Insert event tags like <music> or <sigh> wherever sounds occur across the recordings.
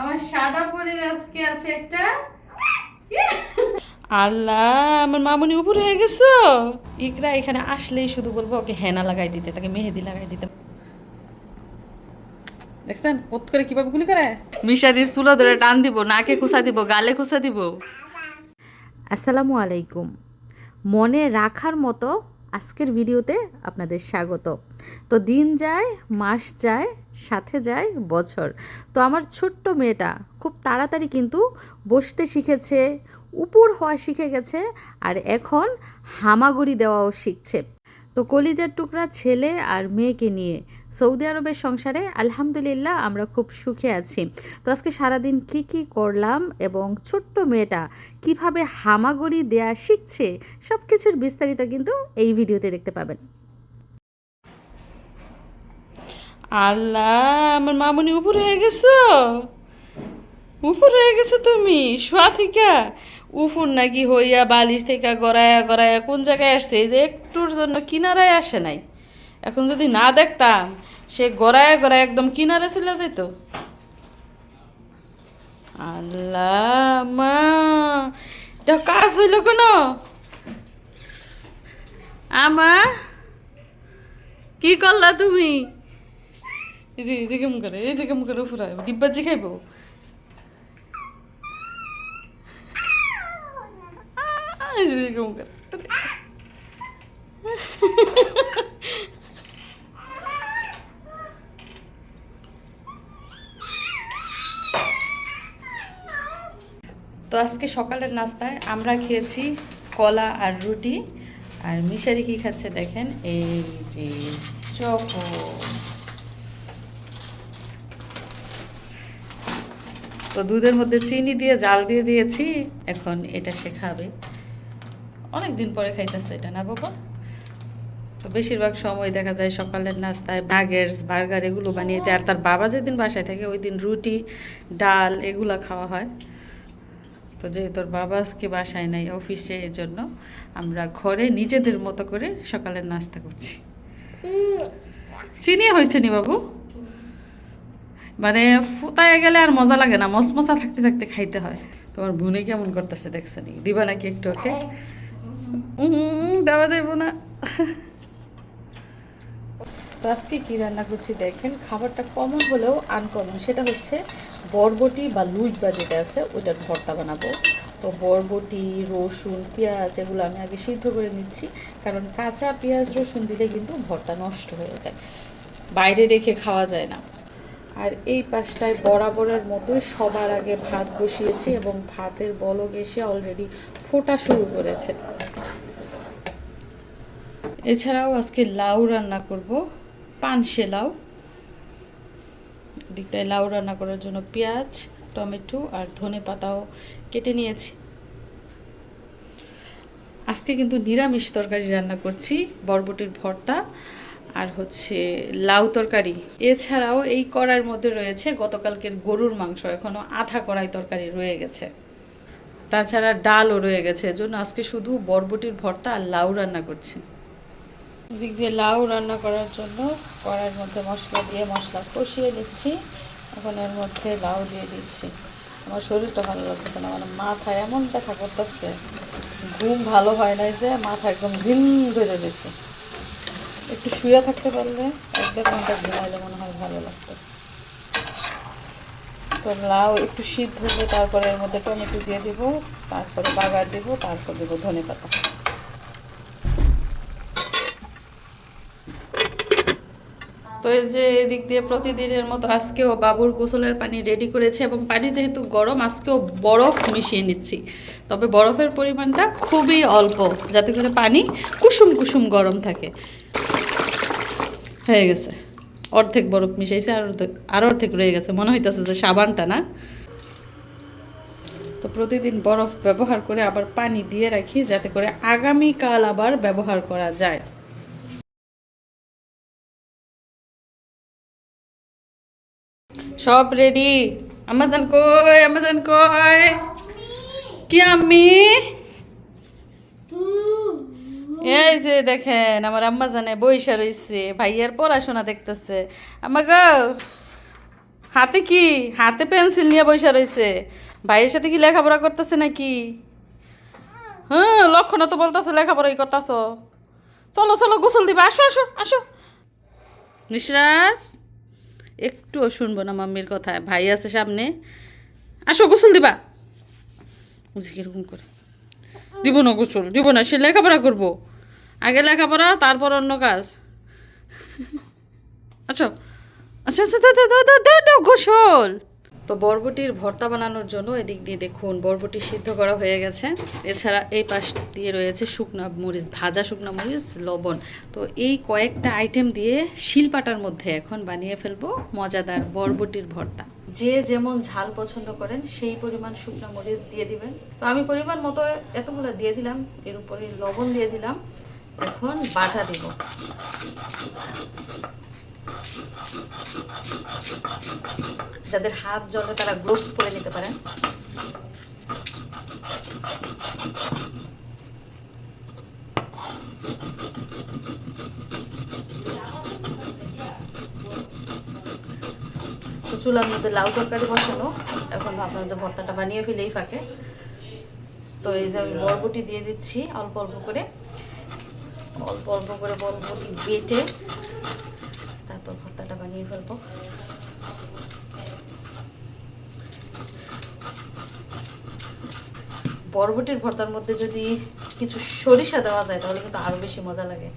আমার সাদা পরের আজকে আছে একটা আল্লাহ আমার মামুনি উপর হয়ে গেছো? ইকরা এখানে আসলেই শুধু বলব ওকে হেনা লাগাই দিতে তাকে মেহেদি লাগাই দিতে। দেখছেন? ওত করে কীভাবে গুলি করে? মিশারির চুলা ধরে টান দিব নাকে খুসা দিব গালে খুসা দিব। আসসালামু আলাইকুম। মনে রাখার মতো আজকের ভিডিওতে আপনাদের স্বাগত। তো দিন যায়, মাস যায়, সাথে যায়, বছর। তো আমার ছোট্ট মেয়েটা খুব তাড়াতাড়ি কিন্তু বসতে শিখেছে, উপর হওয়া শিখে গেছে, আর এখন হামাগুড়ি দেওয়াও শিখছে। তো কলিজার টুকরা ছেলে আর মেয়েকে নিয়ে সৌদি আরবের সংসারে আলহামদুলিল্লাহ আমরা খুব সুখে আছি। তো আজকে সারাদিন কি কি করলাম এবং ছোট্ট মেয়েটা কীভাবে হামাগুড়ি দেয়া শিখছে সব কিছুর বিস্তারিত কিন্তু এই ভিডিওতে দেখতে পাবেন। আল্লাহ, আমার মামুনি উপর হয়ে গেছো? উপর হয়ে গেছো তুমি? শোয়া উপুর নাকি হইয়া বালিশ থেকে গড়ায়া গড়ায়া কোন জায়গায় আসছে? এই যে একটুর জন্য কিনারায় আসে নাই। এখন যদি না দেখতাম, সে গড়ায়া গড়ায় একদম কিনারে চলে যেত আল্লাহ মা, এটা কাজ হইল কেন? আমা, কি করলা তুমি? এই যে এই যে কেমন করে, এই যে কেমন করে ফুরায় ডিব্বা যে খাইব? এই যে কেমন করে। তো আজকে সকালের নাস্তায় আমরা খেয়েছি কলা আর রুটি। আর মিশারি কি খাচ্ছে দেখেন? এই যে চকো। তো দুধের মধ্যে চিনি দিয়ে, জাল দিয়ে দিয়েছি। এখন এটা সে খাবে। অনেক দিন পরে খাইতেছে এটা, না বাবা তো বেশিরভাগ সময় দেখা যায় সকালের নাস্তায় নাগেটস বার্গার এগুলো বানিয়ে দেয়। আর তার বাবা যেদিন বাসায় থাকে ওই দিন রুটি, ডাল এগুলো খাওয়া হয়। তো যেহেতু বাবা আজকে বাসায় নাই অফিসে এই জন্য আমরা ঘরে নিজেদের মতো করে সকালের নাস্তা করছি। চিনি হয়েছে নি বাবু? মানে ফুতায় গেলে আর মজা লাগে না মশমশা থাকতে থাকতে খাইতে হয়। তোমার বোনে কেমন করতেছে দেখছ নি দিবা নাকি একটু ওকে? উম, দেওয়া যাইব না। তো আজকে কী রান্না করছি দেখেন, খাবারটা কমন হলেও আনকমন সেটা হচ্ছে বরবটি বা লুজ বা যেটা আছে ওইটার ভর্তা বানাবো। তো বরবটি, রসুন, পেঁয়াজ, এগুলো আমি আগে সিদ্ধ করে নিচ্ছি, কারণ কাঁচা পেঁয়াজ, রসুন দিলে কিন্তু ভর্তা নষ্ট হয়ে যায়। বাইরে রেখে খাওয়া যায় না। আর এই পাশটায় বরাবরের মতোই সবার আগে ভাত বসিয়েছি এবং ভাতের বলক এসে অলরেডি ফোটা শুরু করেছে। এছাড়াও আজকে লাউ রান্না করব। পানসে লাউ। দিকটায় লাউ রান্না করার জন্য পেঁয়াজ, টমেটো আর ধনে পাতাও কেটে নিয়েছি। আজকে কিন্তু নিরামিষ তরকারি রান্না করছি, বরবটির ভর্তা আর হচ্ছে লাউ তরকারি। এছাড়াও এই কড়ার মধ্যে রয়েছে গতকালকের গরুর মাংস এখনও আধা কড়াই তরকারি রয়ে গেছে। তাছাড়া ডালও রয়ে গেছে, এজন্য আজকে শুধু বরবটির ভর্তা আর লাউ রান্না করছি। দিক দিয়ে লাউ রান্না করার জন্য কড়াইয়ের মধ্যে মশলা দিয়ে মশলা কষিয়ে নিচ্ছি। এখন এর মধ্যে লাউ দিয়ে দিচ্ছি। আমার শরীরটা ভালো লাগতেছে না মানে মাথা এমন ব্যথা করতেছে। ঘুম ভালো হয় নাই যে মাথা একদম ঝিম ধরে দিচ্ছে একটু শুয়ে থাকতে পারলে এক দেড় ঘণ্টা ঘুমাইলে মনে হয় ভালো লাগতো। তো লাউ একটু সিদ্ধ হলে তারপরে এর মধ্যে টমেটো দিয়ে দিব, তারপরে বাগার দিব, তারপর দেবো ধনে পাতা তো এই যে এদিক দিয়ে প্রতিদিনের মতো আজকেও বাবুর গোসলের পানি রেডি করেছে এবং পানি যেহেতু গরম, আজকেও বরফ মিশিয়ে নিচ্ছি। তবে বরফের পরিমাণটা খুবই অল্প, যাতে করে পানি কুসুম কুসুম গরম থাকে। হয়ে গেছে। অর্ধেক বরফ মিশাইছে আর অর্ধেক আর অর্ধেক রয়ে গেছে। মনে হইতেছে যে সাবানটা না? তো প্রতিদিন বরফ ব্যবহার করে আবার পানি দিয়ে রাখি, যাতে করে আগামীকাল আবার ব্যবহার করা যায়। সব রেডি আমাজন কই আমাজন কই? কি আমি এই যে দেখেন, আমার আম্মা জানে বইসা রইছে, ভাইয়ার পড়াশোনা দেখতেছে। আমাকে হাতে কি? হাতে পেন্সিল নিয়ে বইসা রয়েছে ভাইয়ের সাথে কি লেখাপড়া করতেছে নাকি? হ্যাঁ লক্ষণ তো বলতেছে লেখাপড়াই করতেছ। চলো চলো, গোসল দিবা, আসো আসো আসো। নিশরাত? একটুও শুনব না মাম্মির কথায় ভাই আছে সামনে। আসো, গোসল দিবা। বুঝি কীরকম করে। দিব না গোসল, দিব না, সে লেখাপড়া করব। আগে লেখাপড়া, তারপর অন্য কাজ। আচ্ছা আচ্ছা আচ্ছা গোসল। তো বরবটির ভর্তা বানানোর জন্য এদিক দিয়ে দেখুন, বরবটি সিদ্ধ করা হয়ে গেছে। এছাড়া এই পাশ দিয়ে রয়েছে শুকনা মরিচ, ভাজা শুকনা মরিচ, লবণ। তো এই কয়েকটা আইটেম দিয়ে শিলপাটার মধ্যে এখন বানিয়ে ফেলব মজাদার বরবটির ভর্তা। যে যেমন ঝাল পছন্দ করেন, সেই পরিমাণ শুকনা মরিচ দিয়ে দিবেন। তো আমি পরিমাণ মতো এতগুলো দিয়ে দিলাম, এর উপরে লবণ দিয়ে দিলাম। এখন বাটা দিব। যাদের হাত জলে তারা গ্লোভস পরে নিতে পারেন। চুলার মধ্যে লাউ তরকারি বসানো। এখন ভাবলাম যে ভর্তাটা বানিয়ে ফেলেই ফাঁকে। তো এই যে আমি বরবটি দিয়ে দিচ্ছি অল্প অল্প করে। অল্প অল্প করে বরবটি বেটে বানিয়ে ফেলব। বরবটির ভর্তার মধ্যে যদি কিছু সরিষা দেওয়া যায়, তাহলে কিন্তু আরও বেশি মজা লাগে।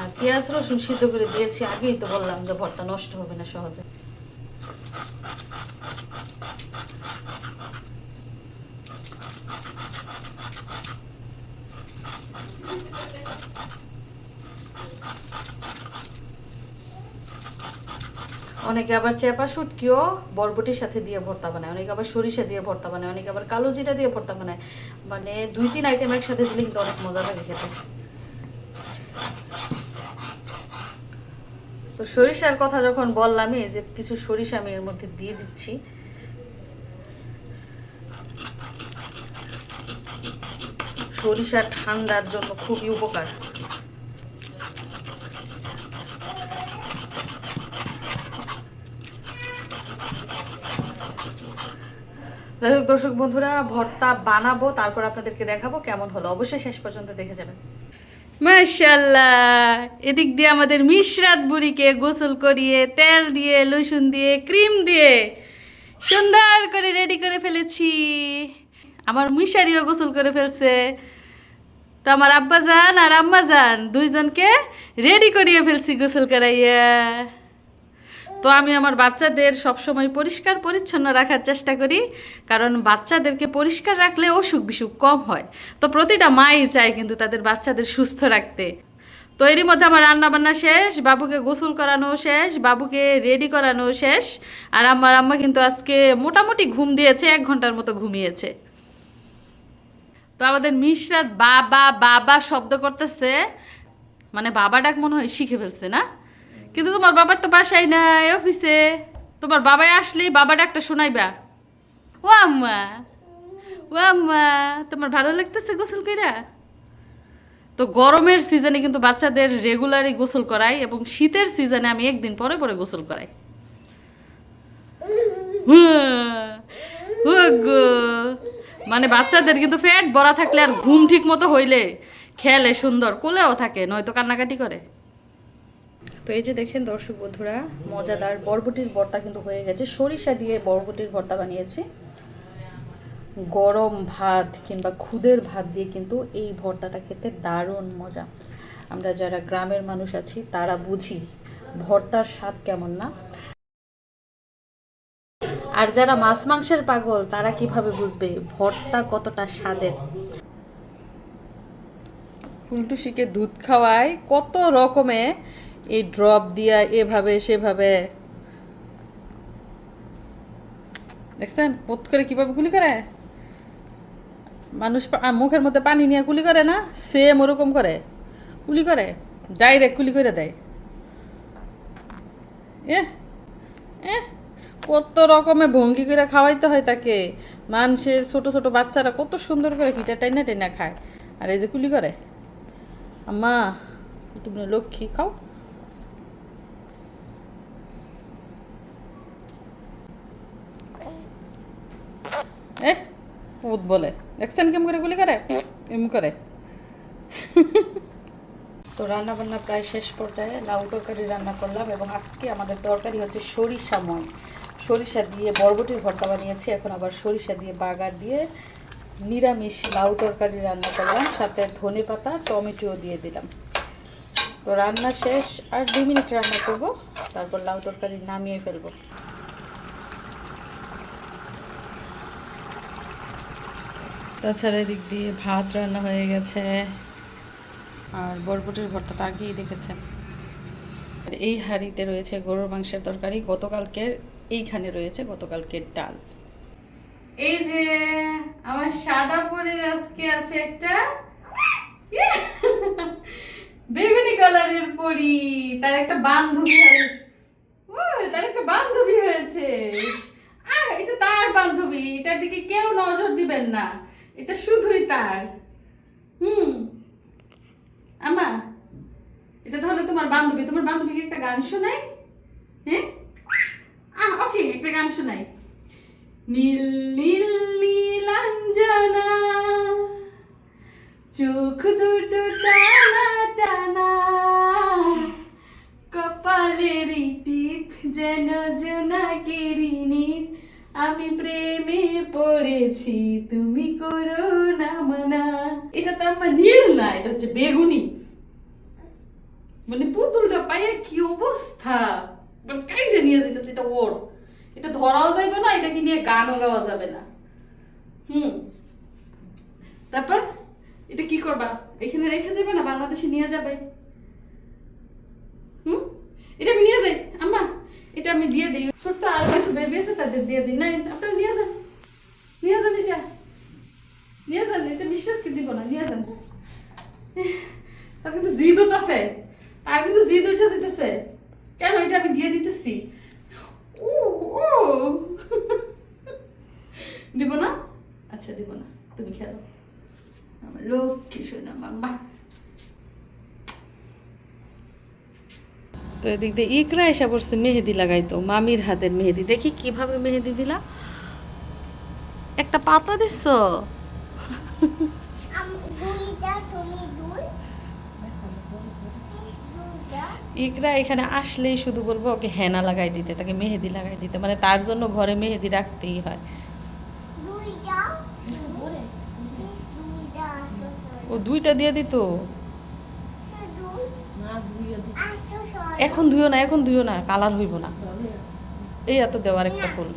আর পেঁয়াজ, রসুন সিদ্ধ করে দিয়েছি, আগেই তো বললাম যে ভর্তা নষ্ট হবে না সহজে। অনেকে আবার চেপা শুটকিও বরবটির সাথে দিয়ে ভর্তা বানায়, অনেকে আবার সরিষা দিয়ে ভর্তা বানায়, অনেকে আবার কালো জিরা দিয়ে ভর্তা বানায়। মানে দুই তিন আইটেম একসাথে দিলে কিন্তু অনেক মজা লাগে খেতে। তো সরিষার কথা যখন বললামই, যে কিছু সরিষা আমি এর মধ্যে দিয়ে দিচ্ছি সরিষা ঠান্ডার জন্য খুবই উপকার। যাই হোক দর্শক বন্ধুরা, ভর্তা বানাবো, তারপর আপনাদেরকে দেখাবো কেমন হলো। অবশ্যই শেষ পর্যন্ত দেখে যাবেন। মাশাল্লাহ এদিক দিয়ে আমাদের মিশরাত বুড়িকে গোসল করিয়ে, তেল দিয়ে, লসুন দিয়ে, ক্রিম দিয়ে সুন্দর করে রেডি করে ফেলেছি। আমার মিশারিও গোসল করে ফেলছে। তো আমার আব্বা যান আর আম্মা যান দুইজনকে রেডি করিয়ে ফেলছি গোসল করাইয়া। তো আমি আমার বাচ্চাদের সবসময় পরিষ্কার পরিচ্ছন্ন রাখার চেষ্টা করি, কারণ বাচ্চাদেরকে পরিষ্কার রাখলে অসুখ বিসুখ কম হয়। তো প্রতিটা মাই চায় কিন্তু তাদের বাচ্চাদের সুস্থ রাখতে। তো এরই মধ্যে আমার রান্না বান্না শেষ, বাবুকে গোসল করানো শেষ, বাবুকে রেডি করানো শেষ, আর আমার আম্মা কিন্তু আজকে মোটামুটি ঘুম দিয়েছে, এক ঘণ্টার মতো ঘুমিয়েছে। তো আমাদের মিশরাত বাবা বাবা শব্দ করতেছে। মানে বাবা ডাক মনে হয় শিখে ফেলছে না? কিন্তু তোমার বাবার তো বাসায় নাই, অফিসে। তোমার বাবাই আসলেই বাবা ডাকটা শোনাইবা। ও আম্মা ও আম্মা, তোমার ভালো লাগতেছে গোসল কইরা? তো গরমের সিজনে কিন্তু বাচ্চাদের রেগুলারই গোসল করাই এবং শীতের সিজনে আমি একদিন পরে পরে গোসল করাই। গো। মানে বাচ্চাদের কিন্তু পেট ভরা থাকলে আর ঘুম ঠিক মতো হইলে খেলে সুন্দর, কোলেও থাকে, নয়তো কান্নাকাটি করে। তো এই যে দেখেন দর্শক বন্ধুরা, মজাদার বরবটির ভর্তা কিন্তু হয়ে গেছে। সরিষা দিয়ে বরবটির ভর্তা বানিয়েছি। গরম ভাত কিংবা খুদের ভাত দিয়ে কিন্তু এই ভর্তাটা খেতে দারুণ মজা। আমরা যারা গ্রামের মানুষ আছি, তারা বুঝি ভর্তার স্বাদ কেমন না। আর যারা মাছ মাংসের পাগল, তারা কীভাবে বুঝবে ভর্তা কতটা স্বাদের? ফুলটুসিকে দুধ খাওয়ায় কত রকমে এই ড্রপ দিয়া এভাবে, সেভাবে। দেখছেন? পোত করে কীভাবে গুলি করে? মানুষ মুখের মধ্যে পানি নিয়ে কুলি করে না? সেম ওরকম করে। কুলি করে? ডাইরেক্ট কুলি করে দেয়। এ এ কত রকমের ভঙ্গি করে খাওয়াইতে হয় তাকে। মানুষের ছোট ছোট বাচ্চারা কত সুন্দর করে পিঠা টাইনা টাইনা খায়। আর এই যে কুলি করে, আম্মা, তুমি লক্ষ্মী, খাও। এ ভূত বলে, দেখছেন কেমন করে গুলি করে? এম করে। তো রান্না বান্না প্রায় শেষ পর্যায়ে লাউ তরকারি রান্না করলাম এবং আজকে আমাদের তরকারি হচ্ছে সরিষাময় সরিষা দিয়ে বরবটির ভর্তা বানিয়েছি, এখন আবার সরিষা দিয়ে বাগার দিয়ে নিরামিষ লাউ তরকারি রান্না করলাম, সাথে ধনে পাতা, টমেটোও দিয়ে দিলাম। তো রান্না শেষ, আর দুই মিনিট রান্না করব, তারপর লাউ তরকারি নামিয়ে ফেলব। তাছাড়া এদিক দিয়ে ভাত রান্না হয়ে গেছে, আর বরবটির ভর্তা তো আগেই দেখেছেন। এই হাঁড়িতে রয়েছে গরুর মাংসের তরকারি, গতকালকের এইখানে রয়েছে গতকালকের ডাল। এই যে আমার সাদা পরীর আজকে আছে একটা। বেগুনি কালারের পরি তার একটা বান্ধবী হয়েছে। ও, তার একটা বান্ধবী হয়েছে। আর এটা তার বান্ধবী। এটার দিকে কেউ নজর দিবেন না। এটা শুধুই তার। হুম। আমা এটা তাহলে তোমার বান্ধবী। তোমার বান্ধবীকে একটা গান শোনাই। হ্যাঁ? ওকে একটা গান শোনাই। নীল নীল, নীলাঞ্জনা, চোখ দুটো টানা টানা, কপালের টিপ যেন জোনাকেরি নীল। আমি প্রেমে পড়েছি, তুমি করো না মানা। এটা তো আমার নীল না, এটা হচ্ছে বেগুনি। মানে পুতুলটা পাইয়া কি অবস্থা? কাইটা নিয়ে যেতেছে এটা ওর। এটা ধরাও যাবে না, এটাকে নিয়ে গানও গাওয়া যাবে না। হুম। তারপর এটা কি করবা? এখানে রেখে যাবে না? বাংলাদেশে নিয়ে যাবে। হুম? এটা আমি নিয়ে যাই। আম্মা, এটা আমি দিয়ে দিই। ছোট্ট আর কিছু বেবি আছে, তাদের দিয়ে দিই। না আপনারা নিয়ে যান। নিয়ে যান এটা। নিয়ে যান, এটা বিশ্বাসকে দিব না, নিয়ে যান। তার কিন্তু জিদ উঠতেছে তার কিন্তু জিদ উঠে যেতেছে। কেন এটা আমি দিয়ে দিতেছি? ও! দিব না? আচ্ছা দিব না। তুমি খেলো। আমার লক্ষ্মী শোনা মাম্মা তো এদিক দিয়ে ইকরা এসে পড়ছে মেহেদি লাগাইতো মামির হাতের মেহেদি। দেখি কীভাবে মেহেদি দিলা। একটা পাতা দিচ্ছ দুইটা তুমি দুই দুইটা ইকরা এখানে আসলেই শুধু বলব ওকে হেনা লাগাই দিতে তাকে মেহেদি লাগাই দিতে মানে তার জন্য ঘরে মেহেদি রাখতেই হয়। ও দুইটা দিয়ে দিত? এখন ধুইও না এখন ধুইও না কালার হইব না। এই এত দেওয়ার একটা ফুল।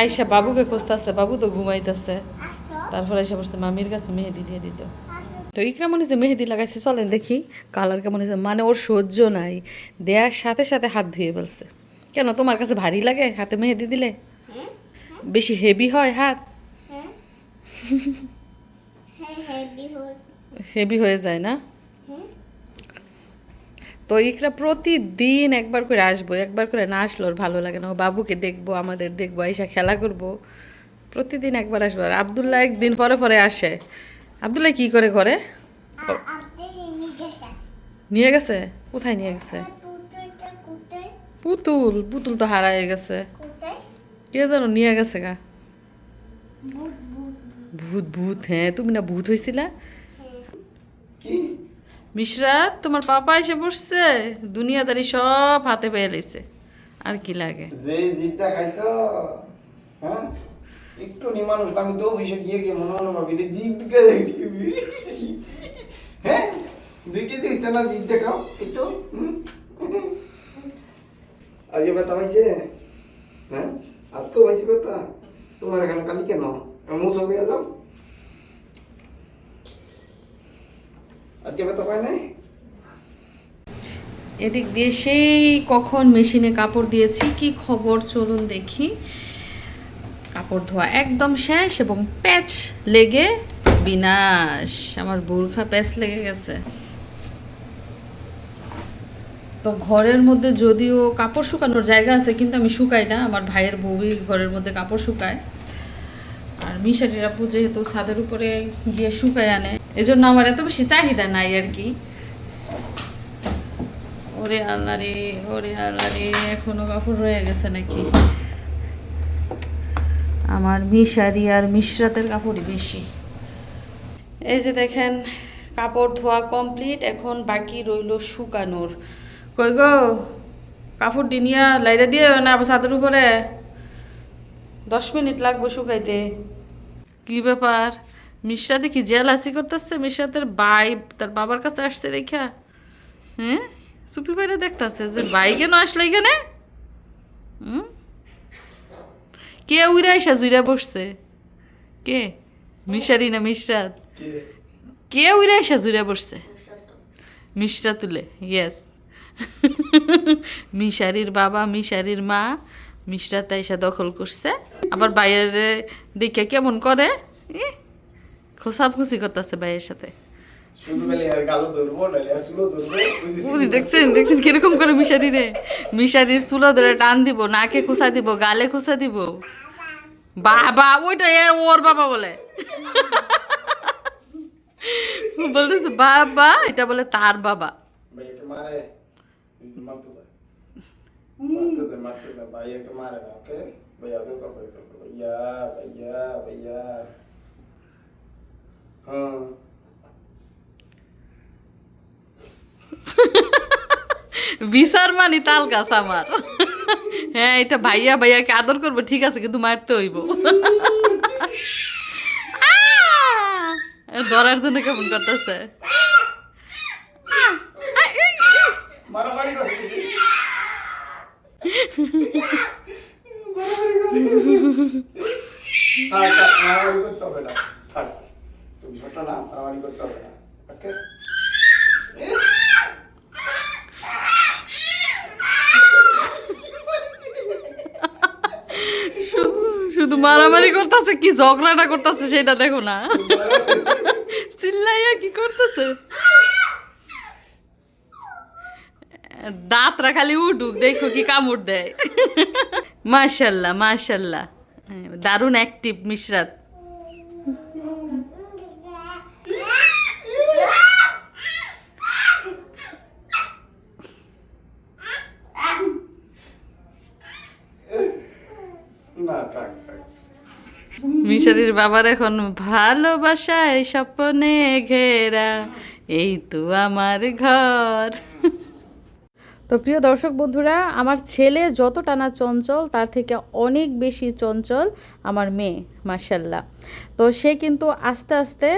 আইসা বাবুকে খুঁজতেছে বাবু তো ঘুমাইতেছে। তারপর এসে পড়ছে মামির কাছে মেহেদি দিয়ে দিত। তো ইকরা মনে হচ্ছে মেহেদি লাগাইছে চলেন দেখি কালার কেমন হয়েছে। মানে ওর সহ্য নাই। দেওয়ার সাথে সাথে হাত ধুয়ে ফেলছে। কেন তোমার কাছে ভারী লাগে? হাতে মেহেদি দিলে? বেশি হেভি হয় হাত? <laughs> হ্যাঁ হ্যাঁ। হেভি হয়ে যায় না? তো ইকরা প্রতিদিন একবার করে আসব একবার করে না আসলে ওর ভালো লাগে না। ও বাবুকে দেখব আমাদের দেখব আইসা খেলা করব। প্রতিদিন একবার আসব। আর আবদুল্লাহ একদিন পরে পরে আসে। আবদুল্লাহ কি করে আপনি নিয়ে গেছে। কোথায় নিয়ে গেছে? পুতুল? পুতুল তো হারায় গেছে। কে জানো নিয়ে গেছে গা? ভূত ভূত। হ্যাঁ তুমি না ভূত হয়েছিলা হ্যাঁ। মিশরাত তোমার পাপা এসে বসছে। দুনিয়াদারি সব হাতে পেয়ে লেছে আর কি লাগে? যে জিতটা খাইছো হ্যাঁ? একটু নি মানুষ, আমি তো অফিসে গিয়ে গিয়ে মনে মনে ভাবি, এটা হ্যাঁ? না দেখাও, একটু আজকে হ্যাঁ? তোমার এখানে কালি কেন? এমন সব হয়ে যাও। আজকে ব্যথা পায় নাই? এদিক দিয়ে সেই কখন মেশিনে কাপড় দিয়েছি, কি খবর? চলুন দেখি। কাপড় ধোয়া একদম শেষ এবং প্যাচ লেগে বিনাশ। আমার বোরখা প্যাচ লেগে গেছে। তো ঘরের মধ্যে যদিও কাপড় শুকানোর জায়গা আছে, কিন্তু আমি শুকাই না। আমার ভাইয়ের বউই ঘরের মধ্যে কাপড় শুকায়। আর মিশারিরা পুজো যেহেতু ছাদের উপরে গিয়ে শুকায় আনে, এজন্য আমার এত বেশি চাহিদা নাই আর কি। ওরে আল্লাহ রে, ওরে আল্লাহ রে, এখনও কাপড় রয়ে গেছে নাকি? আমার মিশারি আর মিশরাতের কাপড়ই বেশি। এই যে দেখেন, কাপড় ধোয়া কমপ্লিট এখন বাকি রইল শুকানোর। কই গো কাপড় ডিনিয়া লাইরা দিয়ে না ছাদের উপরে? দশ মিনিট লাগবে শুকাইতে। কি ব্যাপার? মিশরাতে কি জেল জেলাসি করতেছে? মিশরাতের বাই তার বাবার কাছে আসছে দেখা হ্যাঁ? সুপি বাইরে দেখতেছে যে বাই কেন আসলো এখানে? হুম? কে উইরা এসা জুইরা বসছে? কে? মিশারি না মিশরাত? কে? উইরা এসা জুইরা বসছে? মিশরা তুলে ইয়েস মিশারির বাবা মিশারির মা মিশরাতে এসে দখল করছে। আবার বাইরে দেখে কেমন করে? ই, খোসাখুসি করতেছে ভাইয়ের সাথে। দেখছেন দেখছেন কীরকম করে মিশারি রে? মিশারির চুলো ধরে টান দিব নাকে খুসা দিব গালে খুসা দিব। বাবা ওইটা এ ওর বাবা বলে। বলতেছে বাবা এটা বলে তার বাবা মারে মারতে যায় মারতে যায় মারতে যায় ভাইয়াকে মারে না ওকে ভাইয়া তো করবে করবে ভাইয়া ভাইয়া ভাইয়া হ্যাঁ বিচার মানি তাল গাছ আমার। হ্যাঁ এটা ভাইয়া ভাইয়াকে আদর করব, ঠিক আছে, কিন্তু মারতে হইব। ধরার জন্য কেমন করতেছে মারামারি করতে থাক থাক মারামারি করতে হবে না থাক তুমি ছোট না মারামারি করতে হবে না ওকে শুধু- শুধু মারামারি করতেছে কি ঝগড়াটা করতেছে সেটা দেখো না। চিল্লাইয়া কি করতেছে? দাঁতরা খালি উঠুক, দেখো কি কামড় দেয়। মাশাল্লাহ মাশাল্লাহ। দারুণ অ্যাক্টিভ মিশরাত না থাক থাক মিশারির বাবার এখন ভালোবাসায় স্বপ্নে ঘেরা, এই তো আমার ঘর। তো প্রিয় দর্শক বন্ধুরা, আমার ছেলে যতটা না চঞ্চল, তার থেকে অনেক বেশি চঞ্চল আমার মেয়ে মার্শাল্লাহ তো সে কিন্তু আস্তে আস্তে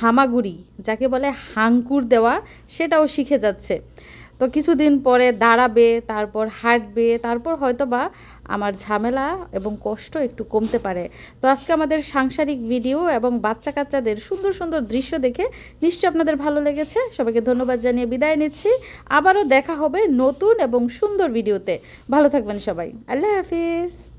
হামাগুড়ি, যাকে বলে হাঙ্কুর দেওয়া, সেটাও শিখে যাচ্ছে। তো কিছুদিন পরে দাঁড়াবে, তারপর হাঁটবে, তারপর হয়তো বা আমার ঝামেলা এবং কষ্ট একটু কমতে পারে। তো আজকে আমাদের সাংসারিক ভিডিও এবং বাচ্চা কাচ্চাদের সুন্দর সুন্দর দৃশ্য দেখে নিশ্চয়ই আপনাদের ভালো লেগেছে। সবাইকে ধন্যবাদ জানিয়ে বিদায় নিচ্ছি। আবারও দেখা হবে নতুন এবং সুন্দর ভিডিওতে। ভালো থাকবেন সবাই। আল্লাহ হাফিজ।